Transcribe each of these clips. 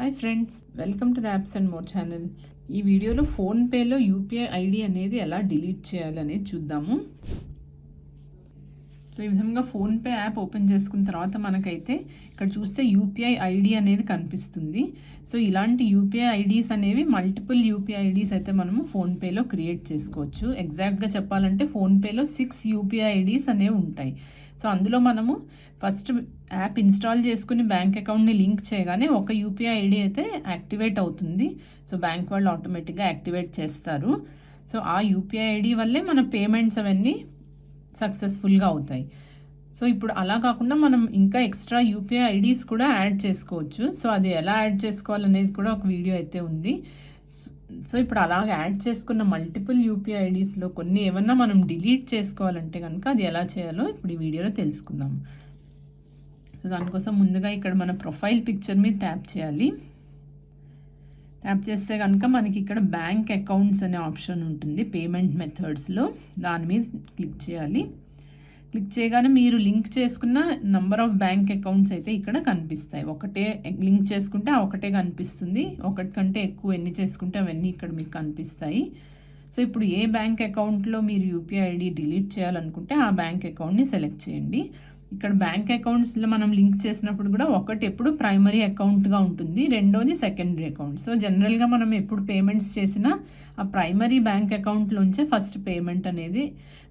Hi friends welcome to the apps and more channel ఈ వీడియోలో ఫోన్పేలో యూపీఐ ఐడి అనేది ఎలా డిలీట్ చేయాలనేది చూద్దాము. సో ఈ విధంగా ఫోన్పే యాప్ ఓపెన్ చేసుకున్న తర్వాత మనకైతే ఇక్కడ చూస్తే యూపీఐ ఐడి అనేది కనిపిస్తుంది. సో ఇలాంటి యూపీఐ ఐడీస్ అనేవి మల్టిపుల్ యూపీఐ ఐడీస్ అయితే మనము ఫోన్పేలో క్రియేట్ చేసుకోవచ్చు. ఎగ్జాక్ట్గా చెప్పాలంటే ఫోన్పేలో సిక్స్ యూపీఐ ఐడీస్ అనేవి ఉంటాయి. సో అందులో మనము ఫస్ట్ యాప్ ఇన్స్టాల్ చేసుకుని బ్యాంక్ అకౌంట్ని లింక్ చేయగానే ఒక యూపీఐ ఐడి అయితే యాక్టివేట్ అవుతుంది. సో బ్యాంక్ వాళ్ళు ఆటోమేటిక్గా యాక్టివేట్ చేస్తారు. సో ఆ యూపీఐ ఐడి వల్లే మన పేమెంట్స్ అవన్నీ సక్సెస్ఫుల్గా అవుతాయి. సో ఇప్పుడు అలా కాకుండా మనం ఇంకా ఎక్స్ట్రా యూపీఐ ఐడీస్ కూడా యాడ్ చేసుకోవచ్చు. సో అది ఎలా యాడ్ చేసుకోవాలనేది కూడా ఒక వీడియో అయితే ఉంది. సో ఇప్పుడు అలాగ యాడ్ చేసుకున్న మల్టిపుల్ యూపీఐ ఐడీస్లో కొన్ని ఏమన్నా మనం డిలీట్ చేసుకోవాలంటే కనుక అది ఎలా చేయాలో ఇప్పుడు ఈ వీడియోలో తెలుసుకుందాం. సో దానికోసం ముందుగా ఇక్కడ మన ప్రొఫైల్ పిక్చర్ మీద ట్యాప్ చేయాలి. ట్యాప్ చేస్తే కనుక మనకి ఇక్కడ బ్యాంక్ అకౌంట్స్ అనే ఆప్షన్ ఉంటుంది పేమెంట్ మెథడ్స్లో దాని మీద క్లిక్ చేయాలి. క్లిక్ చేయగానే మీరు లింక్ చేసుకున్న నంబర్ ఆఫ్ బ్యాంక్ అకౌంట్స్ అయితే ఇక్కడ కనిపిస్తాయి. ఒకటే లింక్ చేసుకుంటే ఒకటే కనిపిస్తుంది. ఒకటి కంటే ఎక్కువ ఎన్ని చేసుకుంటే అవన్నీ ఇక్కడ మీకు కనిపిస్తాయి. సో ఇప్పుడు ఏ బ్యాంక్ అకౌంట్లో మీరు యూపీఐ ఐడి డిలీట్ చేయాలనుకుంటే ఆ బ్యాంక్ అకౌంట్ని సెలెక్ట్ చేయండి. ఇక్కడ బ్యాంక్ అకౌంట్స్లో మనం లింక్ చేసినప్పుడు కూడా ఒకటి ఎప్పుడు ప్రైమరీ అకౌంట్గా ఉంటుంది రెండోది సెకండరీ అకౌంట్. సో జనరల్గా మనం ఎప్పుడు పేమెంట్స్ చేసినా ఆ ప్రైమరీ బ్యాంక్ అకౌంట్లోంచే ఫస్ట్ పేమెంట్ అనేది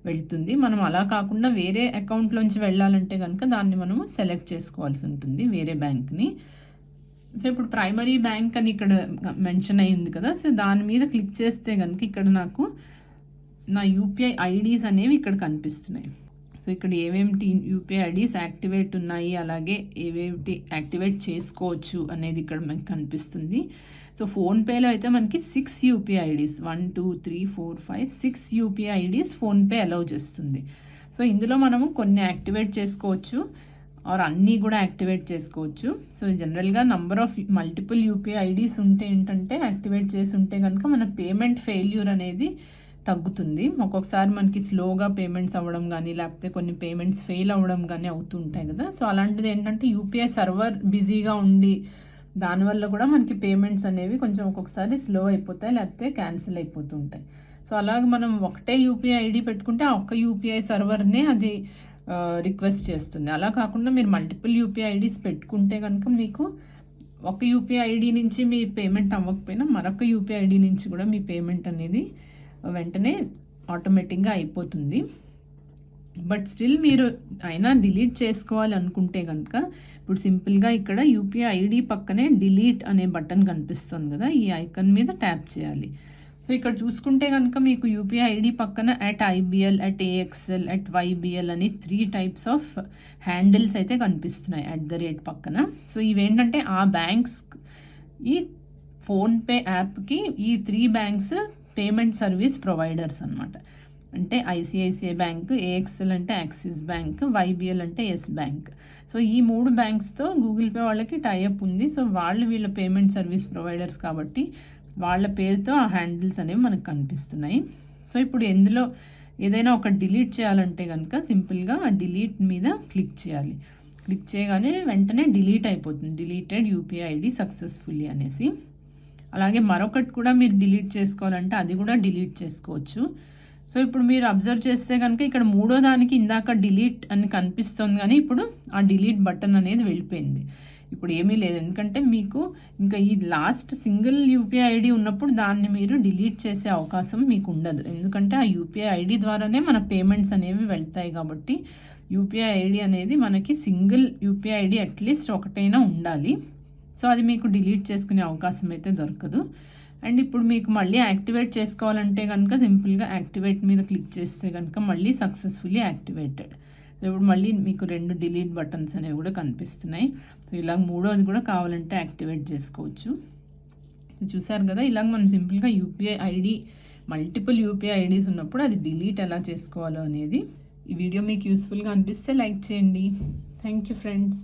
వెళ్తుంది. మనం అలా కాకుండా వేరే అకౌంట్లోంచి వెళ్ళాలంటే కనుక దాన్ని మనము సెలెక్ట్ చేసుకోవాల్సి ఉంటుంది వేరే బ్యాంక్ని సో ఇప్పుడు ప్రైమరీ బ్యాంక్ అని ఇక్కడ మెన్షన్ అయ్యింది కదా సో దాని మీద క్లిక్ చేస్తే కనుక ఇక్కడ నాకు నా యూపీఐ ఐడీస్ అనేవి ఇక్కడ కనిపిస్తున్నాయి. సో ఇక్కడ ఏమేమిటి యూపీఐ ఐడీస్ యాక్టివేట్ ఉన్నాయి అలాగే ఏవేమిటి యాక్టివేట్ చేసుకోవచ్చు అనేది ఇక్కడ మనకి కనిపిస్తుంది. సో ఫోన్పేలో అయితే మనకి six UPI IDs one two three four five six UPI IDs PhonePe allow చేస్తుంది. సో ఇందులో మనము కొన్ని యాక్టివేట్ చేసుకోవచ్చు ఆర్ అన్నీ కూడా యాక్టివేట్ చేసుకోవచ్చు. సో జనరల్గా number of multiple UPI IDs ఉంటే ఏంటంటే యాక్టివేట్ చేసి ఉంటే కనుక మన పేమెంట్ ఫెయిల్యూర్ అనేది తగ్గుతుంది. ఒక్కొక్కసారి మనకి స్లోగా పేమెంట్స్ అవ్వడం కానీ లేకపోతే కొన్ని పేమెంట్స్ ఫెయిల్ అవ్వడం కానీ అవుతుంటాయి కదా. సో అలాంటిది ఏంటంటే యూపీఐ సర్వర్ బిజీగా ఉండి దానివల్ల కూడా మనకి పేమెంట్స్ అనేవి కొంచెం ఒక్కొక్కసారి స్లో అయిపోతాయి లేకపోతే క్యాన్సిల్ అయిపోతుంటాయి సో అలాగే మనం ఒకటే యూపీఐ ఐడి పెట్టుకుంటే ఆ ఒక్క యూపీఐ సర్వర్నే అది రిక్వెస్ట్ చేస్తుంది. అలా కాకుండా మీరు మల్టిపుల్ యూపీఐ ఐడీస్ పెట్టుకుంటే కనుక మీకు ఒక యూపీఐ ఐడి నుంచి మీ పేమెంట్ అవ్వకపోయినా మరొక యూపీఐ ఐడి నుంచి కూడా మీ పేమెంట్ అనేది వెంటనే ఆటోమేటిక్గా అయిపోతుంది. బట్ స్టిల్ మీరు అయినా డిలీట్ చేసుకోవాలి అనుకుంటే కనుక ఇప్పుడు సింపుల్గా ఇక్కడ యూపీఐ ఐడి పక్కనే డిలీట్ అనే బటన్ కనిపిస్తుంది కదా ఈ ఐకన్ మీద ట్యాప్ చేయాలి. సో ఇక్కడ చూసుకుంటే కనుక మీకు యూపీఐ ఐడి పక్కన at IBL at AXL at YBL అని త్రీ టైప్స్ ఆఫ్ హ్యాండిల్స్ అయితే కనిపిస్తున్నాయి అట్ ద రేట్ పక్కన. సో ఇవేంటంటే ఆ బ్యాంక్స్ ఈ ఫోన్పే యాప్కి ఈ three banks payment service providers అనమాట అంటే ఐసిఐసిఐ బ్యాంక్ ఏఎక్స్ఎల్ అంటే యాక్సిస్ బ్యాంక్ వైబిఎల్ అంటే ఎస్ బ్యాంక్. సో ఈ మూడు బ్యాంక్స్తో గూగుల్ పే వాళ్ళకి టైఅప్ ఉంది. సో వాళ్ళు వీళ్ళ పేమెంట్ సర్వీస్ ప్రొవైడర్స్ కాబట్టి వాళ్ళ పేరుతో ఆ హ్యాండిల్స్ అనేవి మనకు కనిపిస్తున్నాయి. సో ఇప్పుడు ఎందులో ఏదైనా ఒక డిలీట్ చేయాలంటే కనుక సింపుల్గా ఆ డిలీట్ మీద క్లిక్ చేయాలి. క్లిక్ చేయగానే వెంటనే డిలీట్ అయిపోతుంది. డిలీటెడ్ యూపీఐ ఐడి సక్సెస్ఫుల్లీ అనేసి. అలాగే మరొకటి కూడా మీరు డిలీట్ చేసుకోవాలంటే అది కూడా డిలీట్ చేసుకోవచ్చు. సో ఇప్పుడు మీరు అబ్జర్వ్ చేస్తే కనుక ఇక్కడ మూడో దానికి ఇందాక డిలీట్ అని కనిపిస్తుంది కానీ ఇప్పుడు ఆ డిలీట్ బటన్ అనేది వెళ్ళిపోయింది. ఇప్పుడు ఏమీ లేదు. ఎందుకంటే మీకు ఇంకా ఈ లాస్ట్ సింగిల్ యూపీఐ ఐడి ఉన్నప్పుడు దాన్ని మీరు డిలీట్ చేసే అవకాశం మీకు ఉండదు. ఎందుకంటే ఆ యూపీఐ ఐడి ద్వారానే మన పేమెంట్స్ అనేవి వెళ్తాయి కాబట్టి యూపీఐ ఐడి అనేది మనకి సింగిల్ యూపీఐ ఐడి అట్లీస్ట్ ఒకటైనా ఉండాలి. సో అది మీకు డిలీట్ చేసుకునే అవకాశం అయితే దొరకదు. అండ్ ఇప్పుడు మీకు మళ్ళీ యాక్టివేట్ చేసుకోవాలంటే కనుక సింపుల్గా యాక్టివేట్ మీద క్లిక్ చేస్తే కనుక మళ్ళీ సక్సెస్ఫుల్లీ యాక్టివేటెడ్. సో ఇప్పుడు మళ్ళీ మీకు రెండు డిలీట్ బటన్స్ అనేవి కూడా కనిపిస్తున్నాయి. సో ఇలాగ మూడోది కూడా కావాలంటే యాక్టివేట్ చేసుకోవచ్చు. చూసారు కదా ఇలాగ మనం సింపుల్గా UPI ID multiple UPI IDs ఉన్నప్పుడు అది డిలీట్ ఎలా చేసుకోవాలో అనేది ఈ వీడియో మీకు యూస్ఫుల్గా అనిపిస్తే లైక్ చేయండి. Thank you friends.